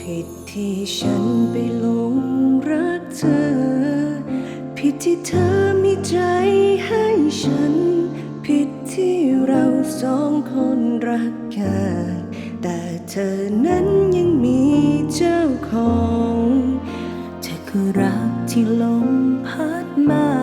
ผิดที่ฉันไปหลงรักเธอ ผิดที่เธอมีใจให้ฉัน ผิดที่เราสองคนรักกัน แต่เธอนั้น มพัดมา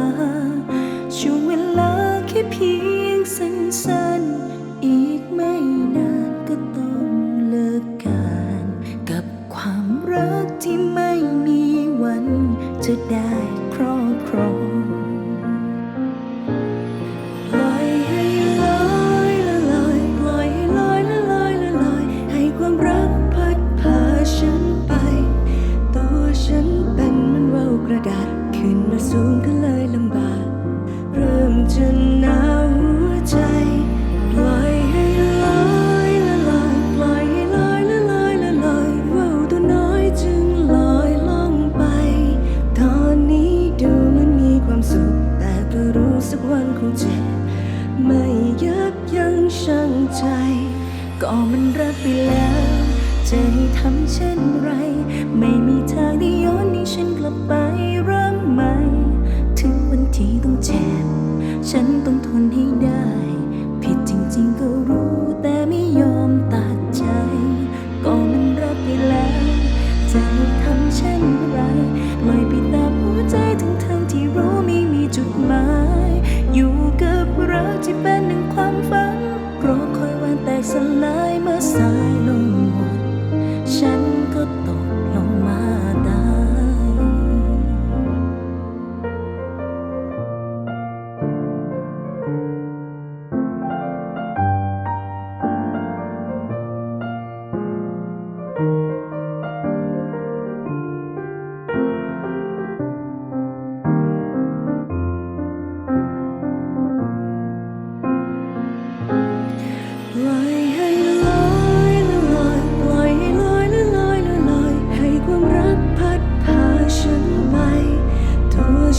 เจ็บ ไม่ยับยั้งชั่งใจ ก็มันรักไปแล้ว จะให้ทำเช่นไร ไม่มีทางที่ย้อนให้ฉันกลับไปเริ่มใหม่ ถึงวันที่ต้องเจ็บ ฉันต้องทนให้ได้ ผิดจริงๆก็รู้แต่ไม่ยอมตัดใจ ก็มันรักไปแล้ว จะให้ทำเช่นไรปล่อยไปตามหัวใจทั้งทงๆที่รู้ไม่มีจุดหมาย กับรักที่เป็นหนึ่งความฝันรอคอยวันแตกสลายเมื่อสายลง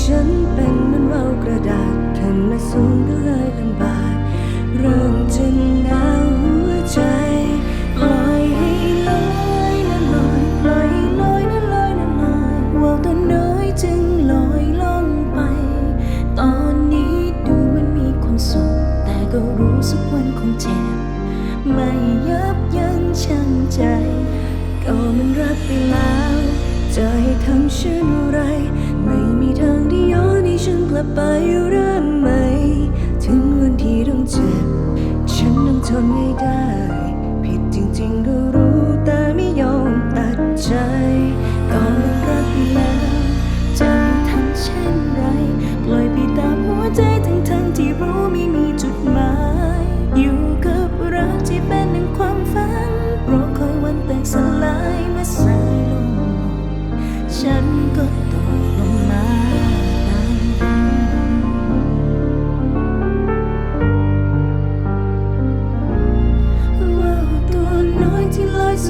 ฉันเป็นเหมันว่าวกระดาษขึ้นมาสูงก็เลยลำบากเริ่มจะหนาวหัวใจปล่อยให้ลอยละลอยปล่อยลอยละลอยละลอยว่าวตัวน้อยจึงลอยล่องไป ตอนนี้ดูเหมันมีความสุขแต่ก็รู้สักวันคงเจ็บไม่ยับยั้งชั่งใจ ก็มันรักไปแล้ว จะให้ทำเช่นไร ไม่มีทางที่ย้อนให้ฉันกลับไปเริ่มใหม่ ถึงวันที่ต้องเจ็บ ฉันต้องทนให้ได้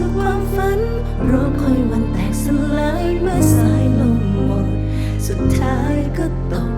ที่ลอยสู่ความฝัน รอคอยวันแตกสลายเมื่อสายลมหมด สุดท้ายก็ตก